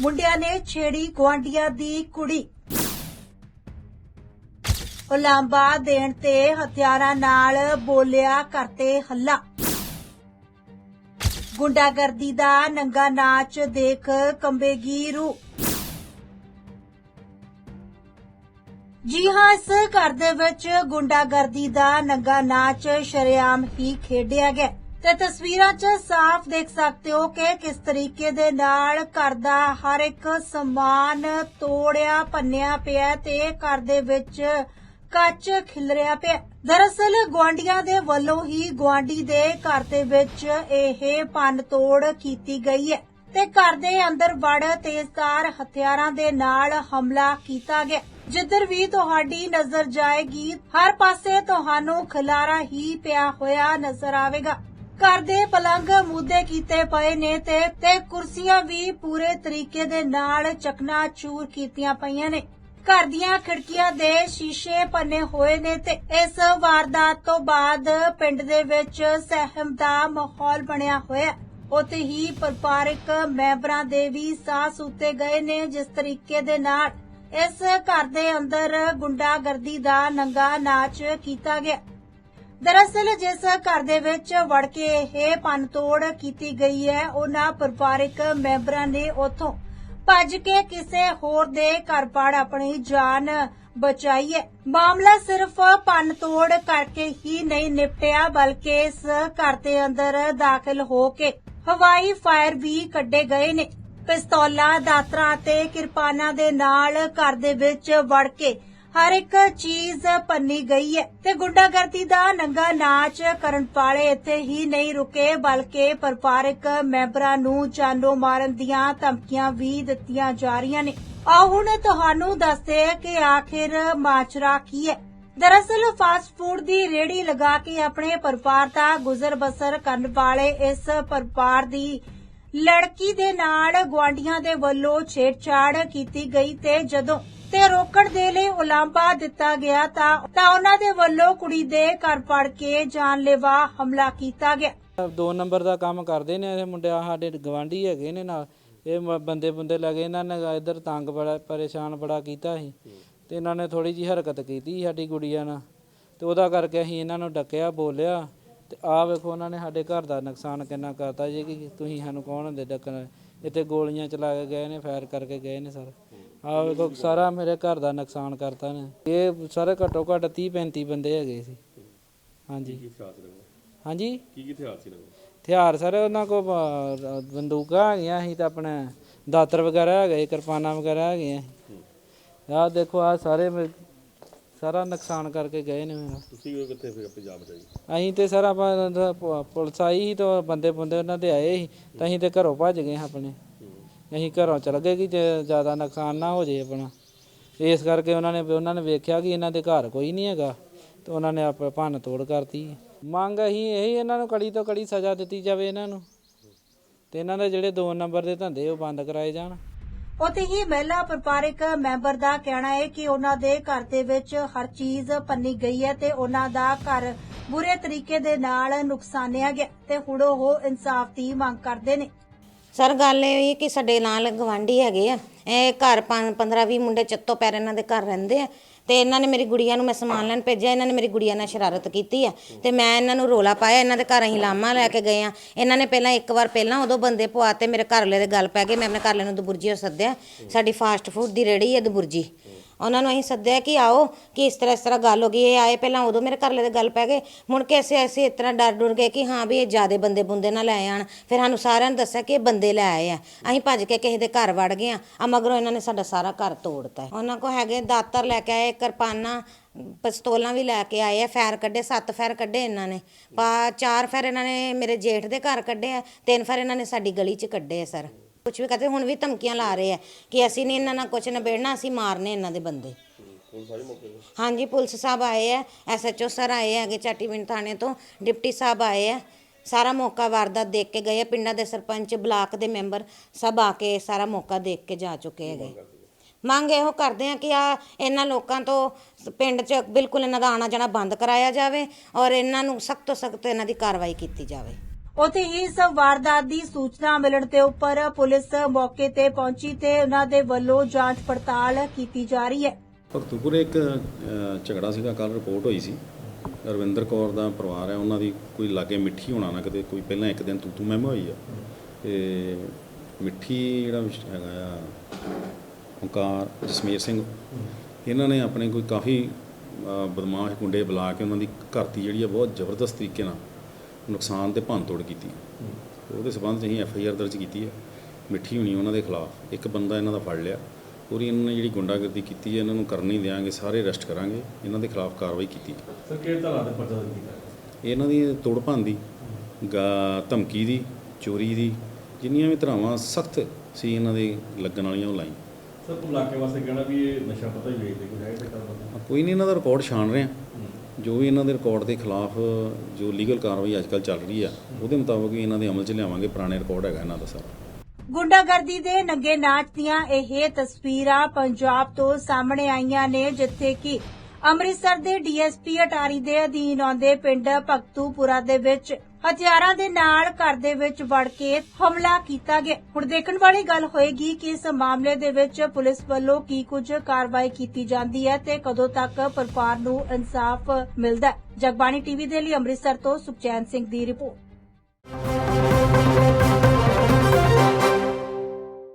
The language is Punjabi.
ਮੁੰਡਿਆਂ ਨੇ ਛੇੜੀ ਗੁਆਂਢੀਆਂ ਦੀ ਕੁੜੀ। ਉਲਾਂਬਾ ਦੇਣ ਤੇ ਹਥਿਆਰਾਂ ਨਾਲ ਬੋਲਿਆ ਕਰਤੇ ਹੱਲਾ। ਗੁੰਡਾਗਰਦੀ ਦਾ ਨੰਗਾ ਨਾਚ ਦੇਖ ਕੰਬੇਗੀ ਰੂ ਜੀ ਹਾਂ, ਇਸ ਘਰ ਦੇ ਵਿੱਚ ਗੁੰਡਾਗਰਦੀ ਦਾ ਨੰਗਾ ਨਾਚ ਸ਼ਰੇਆਮ ਹੀ ਖੇਡਿਆ ਗਿਆ। ਤੇ ਤਸਵੀਰਾਂ 'ਚ ਸਾਫ਼ ਦੇਖ ਸਕਦੇ ਹੋ ਕਿ ਕਿਸ ਤਰੀਕੇ ਦੇ ਨਾਲ ਘਰ ਦਾ ਹਰ ਇੱਕ ਸਮਾਨ ਤੋੜਿਆ, ਭੰਨਿਆ ਪਿਆ ਤੇ ਘਰ ਦੇ ਵਿੱਚ ਕੱਚ ਖਿਲਰਿਆ ਪਿਆ। ਦਰਅਸਲ ਗੁਆਂਢੀਆਂ ਦੇ ਵੱਲੋਂ ਹੀ ਗੁਆਂਢੀ ਦੇ ਘਰ ਦੇ ਵਿੱਚ ਇਹ ਭੰਨ ਤੋੜ ਕੀਤੀ ਗਈ ਹੈ ਤੇ ਘਰ ਦੇ ਅੰਦਰ ਵੜ ਤੇਜ਼ਧਾਰ ਹਥਿਆਰਾਂ ਦੇ ਨਾਲ ਹਮਲਾ ਕੀਤਾ ਗਿਆ। ਜਿੱਧਰ ਵੀ ਤੁਹਾਡੀ ਨਜ਼ਰ ਜਾਏਗੀ, ਹਰ ਪਾਸੇ ਤੁਹਾਨੂੰ ਖਿਲਾਰਾ ਹੀ ਪਿਆ ਹੋਇਆ ਨਜ਼ਰ ਆਵੇਗਾ। ਘਰ ਦੇ ਪਲੰਗ ਮੁੱਦੇ ਕੀਤੇ ਪਏ ਨੇ ਤੇ ਤੇ ਕੁਰਸੀਆਂ ਵੀ ਪੂਰੇ ਤਰੀਕੇ ਦੇ ਨਾਲ ਚਕਨਾਚੂਰ ਕੀਤੀਆਂ ਪਈਆਂ ਨੇ ਘਰ ਦੀਆਂ ਖਿੜਕੀਆਂ ਦੇ ਸ਼ੀਸ਼ੇ ਪੰਨੇ ਹੋਏ ਨੇ ਤੇ ਇਸ ਵਾਰਦਾਤ ਤੋਂ ਬਾਅਦ ਪਿੰਡ ਦੇ ਵਿੱਚ ਸਹਿਮ ਦਾ ਮਾਹੌਲ ਬਣਿਆ ਹੋਇਆ ਹੈ। ਹੀ ਪਰਿਵਾਰਕ ਮੈਂਬਰਾਂ ਦੇ ਵੀ ਸਾਹ ਸੁੱਤੇ ਗਏ ਨੇ ਜਿਸ ਤਰੀਕੇ ਦੇ ਨਾਲ ਇਸ ਘਰ ਦੇ ਅੰਦਰ ਗੁੰਡਾਗਰਦੀ ਦਾ ਨੰਗਾ ਨਾਚ ਕੀਤਾ ਗਿਆ ਦਰਅਸਲ ਜਿਸ ਘਰ ਦੇ ਵਿੱਚ ਵੜ ਕੇ ਇਹ ਪੰਤੋੜ ਕੀਤੀ ਗਈ ਹੈ, ਉਹਨਾਂ ਪਰਿਵਾਰਕ ਮੈਂਬਰਾਂ ਨੇ ਉੱਥੋਂ ਭੱਜ ਕੇ ਕਿਸੇ ਹੋਰ ਦੇ ਘਰ ਪੜ ਆਪਣੀ ਜਾਨ ਬਚਾਈ ਹੈ। ਮਾਮਲਾ ਸਿਰਫ ਪੰਤੋੜ ਕਰਕੇ ਹੀ ਨਹੀਂ ਨਿਪਟਿਆ, ਬਲਕਿ ਇਸ ਘਰ ਦੇ ਅੰਦਰ ਦਾਖਲ ਹੋ ਕੇ ਹਵਾਈ ਫਾਇਰ ਵੀ ਕੱਢੇ ਗਏ ਨੇ। ਪਿਸਤੌਲਾਂ, ਦਾਤਰਾਂ ਤੇ ਕਿਰਪਾਨਾਂ ਦੇ ਨਾਲ ਘਰ ਦੇ ਵਿੱਚ ਵੜ ਕੇ ਹਰ ਇੱਕ ਚੀਜ਼ ਪੰਨੀ ਗਈ ਹੈ ਤੇ ਗੁੰਡਾਗਰਦੀ ਦਾ ਨੰਗਾ ਨਾਚ ਕਰਨ ਵਾਲੇ ਇੱਥੇ ਹੀ ਨਹੀਂ ਰੁਕੇ, ਬਲਕਿ ਪਰਿਵਾਰਕ ਮੈਂਬਰਾਂ ਨੂੰ ਜਾਨੋਂ ਮਾਰਨ ਦੀਆਂ ਧਮਕੀਆਂ ਵੀ ਦਿੱਤੀਆਂ ਜਾ ਰਹੀਆਂ ਨੇ। ਆਓ ਹੁਣ ਤੁਹਾਨੂੰ ਦੱਸਦੇ ਹਾਂ ਕਿ ਆਖਿਰ ਮਾਚਰਾ ਕੀ ਹੈ। ਦਰਅਸਲ ਫਾਸਟ ਫੂਡ ਦੀ ਰੇੜੀ ਲਗਾ ਕੇ ਆਪਣੇ ਪਰਿਵਾਰ ਦਾ ਗੁਜ਼ਰ ਬਸਰ ਕਰਨ ਵਾਲੇ ਇਸ ਪਰਿਵਾਰ ਦੀ ਲੜਕੀ ਦੇ ਨਾਲ ਗੁਆਂਢੀਆਂ ਦੇ ਵੱਲੋਂ ਛੇੜਛਾੜ ਕੀਤੀ ਗਈ ਤੇ ਜਦੋਂ ਤੇ ਰੋਕਣ ਦੇ ਲਈ ਉਲਾਂਭਾ ਦਿੱਤਾ ਗਿਆ ਤਾਂ ਤਾਂ ਉਹਨਾਂ ਦੇ ਵੱਲੋਂ ਕੁੜੀ ਦੇ ਘਰ ਪੜ ਕੇ ਜਾਨਲੇਵਾ ਹਮਲਾ ਕੀਤਾ ਗਿਆ। ਦੋ ਨੰਬਰ ਦਾ ਕੰਮ ਕਰਦੇ ਨੇ ਇਹ ਮੁੰਡੇ ਸਾਡੇ ਗਵਾਂਢੀ ਹੈਗੇ ਨੇ ਨਾਲ। ਇਹ ਮ- ਬੰਦੇ ਬੰਦੇ ਲੱਗੇ, ਇਹਨਾਂ ਨੇ ਇਧਰ ਤੰਗ ਬੜਾ, ਪਰੇਸ਼ਾਨ ਬੜਾ ਕੀਤਾ ਸੀ। ਤੇ ਇਹਨਾਂ ਨੇ ਥੋੜੀ ਜੀ ਹਰਕਤ ਕੀਤੀ ਸਾਡੀ ਗੁੜੀਆ ਨਾਲ। ਤੇ ਉਹਦਾ ਕਰਕੇ ਅਸੀਂ ਇਹਨਾਂ ਨੂੰ ਡੱਕਿਆ, ਬੋਲਿਆ। ਤੇ ਆਹ ਵੇਖੋ ਉਹਨਾਂ ਨੇ ਸਾਡੇ ਘਰ ਦਾ ਨੁਕਸਾਨ ਕਿੰਨਾ ਕਰਤਾ ਜੇ, ਕਿ ਤੁਸੀਂ ਸਾਨੂੰ ਕੌਣ ਹੁੰਦੇ ਡੱਕਣ? ਇੱਥੇ ਗੋਲੀਆਂ ਚਲਾ ਕੇ ਗਏ ਨੇ, ਫਾਇਰ ਕਰਕੇ ਗਏ ਨੇ ਸਰ। ਆਹ ਵੇਖੋ ਸਾਰਾ ਮੇਰੇ ਘਰ ਦਾ ਨੁਕਸਾਨ ਕਰਤਾ ਨੇ। ਇਹ ਸਾਰੇ ਘੱਟੋ ਘੱਟ 30 35 ਬੰਦੇ ਹੈਗੇ ਸੀ। ਹਾਂਜੀ। ਹਾਂਜੀ? ਕੀ ਕੀ ਹਥਿਆਰ ਸੀ ਇਹਨਾਂ ਹਥਿਆਰ ਸਰ ਉਹਨਾਂ ਕੋ ਬੰਦੂਕਾਂ ਹੈਗੀਆਂ ਸੀ ਤਾਂ ਆਪਣੇ ਦਾਤਰ ਵਗੈਰਾ ਹੈਗੇ ਕਿਰਪਾਨਾਂ ਵਗੈਰਾ ਹੈਗੀਆਂ ਆਹ ਦੇਖੋ ਆ ਸਾਰੇ ਮੇ- ਸਾਰਾ ਨੁਕਸਾਨ ਕਰਕੇ ਗਏ ਨੇ ਮੇਰਾ। ਤੁਸੀਂ ਉਹ ਕਿੱਥੇ ਫਿਰ ਪੰਜਾਬ ਜਾਈ ਅਸੀਂ ਤੇ ਸਰ ਆਪਾਂ ਪ- ਪੁਲਿਸ ਆਈ ਸੀ ਤਾਂ ਬੰਦੇ ਬੰਦੇ ਉਹਨਾਂ ਦੇ ਆਏ ਸੀ ਤਾਂ ਅਸੀਂ ਤੇ ਘਰੋਂ ਭੱਜ ਗਏ ਆਪਣੇ। ਅਸੀਂ ਘਰੋਂ ਚਲ ਗਏ ਕਿ ਜ਼ਿਆਦਾ ਨੁਕਸਾਨ ਨਾ ਹੋ ਜੇ ਆਪਣਾ। ਇਸ ਕਰਕੇ ਉਹਨਾਂ ਨੇ ਉਹਨਾਂ ਨੇ ਵੇਖਿਆ ਕਿ ਇਹਨਾਂ ਦੇ ਘਰ ਕੋਈ ਨਹੀਂ ਹੈਗਾ ਤੇ ਉਹਨਾਂ ਨੇ ਆਪ ਭੰਨ ਤੋੜ ਕਰਤੀ। ਮੰਗ ਅਸੀਂ ਇਹੀ ਇਹਨਾਂ ਨੂੰ ਕੜੀ ਤੋਂ ਕੜੀ ਸਜ਼ਾ ਦਿੱਤੀ ਜਾਵੇ ਇਹਨਾਂ ਨੂੰ। ਤੇ ਇਹਨਾਂ ਦੇ ਜਿਹੜੇ ਦੋ ਨੰਬਰ ਦੇ ਧੰਦੇ ਉਹ ਬੰਦ ਕਰਾਏ ਜਾਣ। ਉੱਥੇ ਹੀ ਮਹਿਲਾ ਪਰਿਵਾਰਕ ਮੈਂਬਰ ਦਾ ਕਹਿਣਾ ਹੈ ਕਿ ਉਹਨਾਂ ਦੇ ਘਰ ਦੇ ਵਿੱਚ ਹਰ ਚੀਜ਼ ਪੰਨੀ ਗਈ ਹੈ ਤੇ ਉਹਨਾਂ ਦਾ ਘਰ ਬੁਰੇ ਤਰੀਕੇ ਦੇ ਨਾਲ ਨੁਕਸਾਨਿਆ ਗਿਆ ਤੇ ਹੁਣ ਉਹ ਇਨਸਾਫ ਦੀ ਮੰਗ ਕਰਦੇ ਨੇ। ਸਰ, ਗੱਲ ਇਹ ਹੋਈ ਕਿ ਸਾਡੇ ਨਾਲ ਗਵਾਂਢੀ ਹੈਗੇ ਆ। ਇਹ ਘਰ 15 20 ਮੁੰਡੇ ਚੱਤੋ ਪੈਰ ਇਹਨਾਂ ਦੇ ਘਰ ਰਹਿੰਦੇ ਆ। ਤੇ ਇਹਨਾਂ ਨੇ ਮੇਰੀ ਗੁੜੀਆ ਨੂੰ ਮੈਂ ਸਮਾਨ ਲੈਣ ਭੇਜਿਆ, ਇਹਨਾਂ ਨੇ ਮੇਰੀ ਗੁੜੀਆ ਨਾਲ ਸ਼ਰਾਰਤ ਕੀਤੀ ਆ। ਤੇ ਮੈਂ ਇਹਨਾਂ ਨੂੰ ਰੋਲਾ ਪਾਇਆ, ਇਹਨਾਂ ਦੇ ਘਰ ਅਸੀਂ ਲਾਮਾ ਲੈ ਕੇ ਗਏ ਆ। ਇਹਨਾਂ ਨੇ ਪਹਿਲਾਂ ਇੱਕ ਵਾਰ ਪਹਿਲਾਂ ਉਦੋਂ ਬੰਦੇ ਪਵਾਤੇ ਮੇਰੇ ਘਰ ਵਾਲੇ ਦੇ ਗੱਲ ਪੈ ਗਏ, ਮੈਂ ਆਪਣੇ ਘਰਲੇ ਨੂੰ ਦਬੁਰਜੀ ਸੱਦਿਆ। ਸਾਡੀ ਫਾਸਟ ਫੂਡ ਦੀ ਰੇੜੀ ਹੈ ਦਬੁਰਜੀ। ਉਹਨਾਂ ਨੂੰ ਅਸੀਂ ਸੱਦਿਆ ਕਿ ਆਓ, ਕਿ ਇਸ ਤਰ੍ਹਾਂ ਇਸ ਤਰ੍ਹਾਂ ਗੱਲ ਹੋ ਗਈ, ਇਹ ਆਏ ਪਹਿਲਾਂ ਉਦੋਂ ਮੇਰੇ ਘਰਲੇ ਦੇ ਗੱਲ ਪੈ ਗਏ। ਮੁੜ ਕੇ ਅਸੀਂ ਅਸੀਂ ਇਸ ਤਰ੍ਹਾਂ ਡਰ ਡੁਰ ਗਏ ਕਿ ਹਾਂ ਵੀ ਇਹ ਜਿਆਦੇ ਬੰਦੇ ਬੁੰਦੇ ਨਾ ਲੈ ਆਣ। ਫਿਰ ਸਾਨੂੰ ਸਾਰਿਆਂ ਨੂੰ ਦੱਸਿਆ ਕਿ ਇਹ ਬੰਦੇ ਲੈ ਆਏ ਆ। ਅਸੀਂ ਭੱਜ ਕੇ ਕਿਸੇ ਦੇ ਘਰ ਵੜ ਗਏ ਆ। ਆ ਮਗਰੋਂ ਇਹਨਾਂ ਨੇ ਸਾਡਾ ਸਾਰਾ ਘਰ ਤੋੜਤਾ ਹੈ। ਉਹਨਾਂ ਕੋ ਹੈਗੇ ਦਾਤਰ ਲੈ ਕੇ ਆਏ, ਕਿਰਪਾਨਾਂ, ਪਿਸਤੌਲਾਂ ਵੀ ਲੈ ਕੇ ਆਏ ਆ। ਫੈਰ ਕੱਢੇ, ਸੱਤ ਫੈਰ ਕੱਢੇ ਇਹਨਾਂ ਨੇ। ਪਾ ਚਾਰ ਫੈਰ ਇਹਨਾਂ ਨੇ ਮੇਰੇ ਜੇਠ ਦੇ ਘਰ ਕੱਢੇ ਆ। ਤਿੰਨ ਫੈਰ ਇਹਨਾਂ ਨੇ ਸਾਡੀ ਗਲੀ 'ਚ ਕੱਢੇ ਆ, ਸਰ। ਕੁਝ ਵੀ ਕਰਦੇ ਹੁਣ ਵੀ ਧਮਕੀਆਂ ਲਾ ਰਹੇ ਆ ਕਿ ਅਸੀਂ ਨਹੀਂ ਇਹਨਾਂ ਨਾਲ ਕੁਝ ਨਿਬੇੜਨਾ ਅਸੀਂ ਮਾਰਨੇ ਇਹਨਾਂ ਦੇ ਬੰਦੇ। ਹਾਂਜੀ ਪੁਲਿਸ ਸਾਹਿਬ ਆਏ ਆ ਐਸਐਚਓ ਸਰ ਆਏ ਹੈਗੇ ਚਾਟੀਵਿੰਡ ਥਾਣੇ ਤੋਂ ਡਿਪਟੀ ਸਾਹਿਬ ਆਏ ਆ। ਸਾਰਾ ਮੌਕਾ ਵਾਰਦਾਤ ਦੇਖ ਕੇ ਗਏ ਆ ਪਿੰਡਾਂ ਦੇ ਸਰਪੰਚ ਬਲਾਕ ਦੇ ਮੈਂਬਰ ਸਭ ਆ ਕੇ ਸਾਰਾ ਮੌਕਾ ਦੇਖ ਕੇ ਜਾ ਚੁੱਕੇ ਹੈਗੇ। ਮੰਗ ਇਹੋ ਕਰਦੇ ਆ ਕਿ ਆ ਇਹਨਾਂ ਲੋਕਾਂ ਤੋਂ ਪਿੰਡ 'ਚ ਬਿਲਕੁਲ ਇਹਨਾਂ ਦਾ ਆਣਾ ਜਾਣਾ ਬੰਦ ਕਰਾਇਆ ਜਾਵੇ ਔਰ ਇਹਨਾਂ ਨੂੰ ਸਖਤ ਤੋਂ ਸਖਤ ਇਹਨਾਂ ਦੀ ਕਾਰਵਾਈ ਕੀਤੀ ਜਾਵੇ। ਉੱਥੇ ਹੀ ਇਸ ਵਾਰਦਾਤ ਦੀ ਸੂਚਨਾ ਮਿਲਣ ਤੇ ਉੱਪਰ ਪੁਲਿਸ ਮੌਕੇ ਤੇ ਪਹੁੰਚੀ ਤੇ ਉਹਨਾਂ ਦੇ ਵੱਲੋਂ ਜਾਂਚ ਪੜਤਾਲ ਕੀਤੀ ਜਾ ਰਹੀ ਹੈ। ਭਗਤੂਪੁਰ ਇੱਕ ਝਗੜਾ ਸੀਗਾ ਕੱਲ ਰਿਪੋਰਟ ਹੋਈ ਸੀ। ਰਵਿੰਦਰ ਕੌਰ ਦਾ ਪਰਿਵਾਰ ਹੈ, ਉਹਨਾਂ ਦੀ ਕੋਈ ਲਾਗੇ ਮਿੱਠੀ ਹੋਣਾ ਨਾ ਕਿਤੇ, ਕੋਈ ਪਹਿਲਾਂ ਇੱਕ ਦਿਨ ਤੂੰ ਤੂੰ ਮੈਂ ਹੋਈ ਆ। ਤੇ ਮਿੱਠੀ ਜਿਹੜਾ ਹੈਗਾ ਆ, ਓਂਕਾਰ ਜਸਮੀਰ ਸਿੰਘ, ਇਹਨਾਂ ਨੇ ਆਪਣੇ ਕੋਈ ਕਾਫੀ ਬਦਮਾਸ਼ ਗੁੰਡੇ ਬੁਲਾ ਕੇ ਉਹਨਾਂ ਦੀ ਘਰ ਜਿਹੜੀ ਆ ਬਹੁਤ ਜ਼ਬਰਦਸਤ ਤਰੀਕੇ ਨਾਲ ਨੁਕਸਾਨ ਤੇ ਭੰਨ ਤੋੜ ਕੀਤੀ ਉਹਦੇ ਸਬੰਧ 'ਚ ਅਸੀਂ ਐਫ ਆਈ ਆਰ ਦਰਜ ਕੀਤੀ ਹੈ। ਮਿੱਠੀ ਹੋਣੀ ਉਹਨਾਂ ਦੇ ਖਿਲਾਫ। ਇੱਕ ਬੰਦਾ ਇਹਨਾਂ ਦਾ ਫੜ ਲਿਆ। ਪੂਰੀ ਇਹਨਾਂ ਨੇ ਜਿਹੜੀ ਗੁੰਡਾਗਰਦੀ ਕੀਤੀ ਹੈ ਇਹਨਾਂ ਨੂੰ ਕਰਨ ਨਹੀਂ ਦਿਆਂਗੇ ਸਾਰੇ ਅਰੈਸਟ ਕਰਾਂਗੇ। ਇਹਨਾਂ ਦੇ ਖਿਲਾਫ ਕਾਰਵਾਈ ਕੀਤੀ ਹੈ। ਸਰ ਕਿਹੜੇ ਧਾਰਾ ਦੇ ਪਰਚਾ ਕੀਤਾ ਇਹਨਾਂ ਦੀ ਤੋੜ ਭੰਨ ਦੀ ਗਾ ਧਮਕੀ ਦੀ ਚੋਰੀ ਦੀ ਜਿੰਨੀਆਂ ਵੀ ਧਰਾਵਾਂ ਸਖਤ ਸੀ ਇਹਨਾਂ ਦੇ ਲੱਗਣ ਵਾਲੀਆਂ ਉਹ ਲਾਈਆਂ। ਸਰ ਤੂੰ ਇਲਾਕੇ ਵਾਸਤੇ ਕਹਿਣਾ ਵੀ ਇਹ ਨਸ਼ਾ ਪਤਾ ਹੀ ਵੇਚਦੇ ਕੋਈ ਹੈ ਕੋਈ ਨਹੀਂ ਇਹਨਾਂ ਦਾ ਰਿਕਾਰਡ ਛਾਣ ਰਹੇ ਆ ਜੋ ਵੀ ਇਹਨਾਂ ਦੇ ਰਿਕਾਰਡ ਦੇ ਖਿਲਾਫ ਜੋ ਲੀਗਲ ਕਾਰਵਾਈ ਅੱਜਕੱਲ ਚੱਲ ਰਹੀ ਆ, ਉਹਦੇ ਮੁਤਾਬਕ ਹੀ ਇਹਨਾਂ ਦੇ ਅਮਲ 'ਚ ਲਿਆਵਾਂਗੇ, ਪੁਰਾਣੇ ਰਿਕਾਰਡ ਹੈਗਾ ਇਹਨਾਂ ਦਾ ਸਾਰਾ। ਗੁੰਡਾਗਰਦੀ ਦੇ ਨੰਗੇ ਨਾਚ ਦੀਆਂ ਇਹ ਤਸਵੀਰਾਂ ਪੰਜਾਬ ਤੋਂ ਸਾਹਮਣੇ ਆਈਆਂ ਨੇ, ਜਿੱਥੇ ਕਿ ਅੰਮ੍ਰਿਤਸਰ ਦੇ ਡੀਐਸਪੀ ਅਟਾਰੀ ਦੇ ਅਧੀਨ ਆਉਂਦੇ ਪਿੰਡ ਭਗਤੂਪੁਰਾ ਦੇ ਵਿੱਚ ਹਥਿਆਰਾਂ ਦੇ ਨਾਲ ਘਰ ਦੇ ਵਿੱਚ ਵੜ ਕੇ ਹਮਲਾ ਕੀਤਾ ਗਿਆ। ਹੁਣ ਦੇਖਣ ਵਾਲੀ ਗੱਲ ਹੋਏਗੀ ਕਿ ਇਸ ਮਾਮਲੇ ਦੇ ਵਿੱਚ ਪੁਲਿਸ ਵੱਲੋਂ ਕੀ ਕੁਝ ਕਾਰਵਾਈ ਕੀਤੀ ਜਾਂਦੀ ਹੈ ਤੇ ਕਦੋਂ ਤੱਕ ਪਰਿਵਾਰ ਨੂੰ ਇਨਸਾਫ ਮਿਲਦਾ ਹੈ। ਜਗਬਾਣੀ ਟੀਵੀ ਦੇ ਲਈ ਅੰਮ੍ਰਿਤਸਰ ਤੋਂ ਸੁਖਚੈਨ ਸਿੰਘ ਦੀ ਰਿਪੋਰਟ।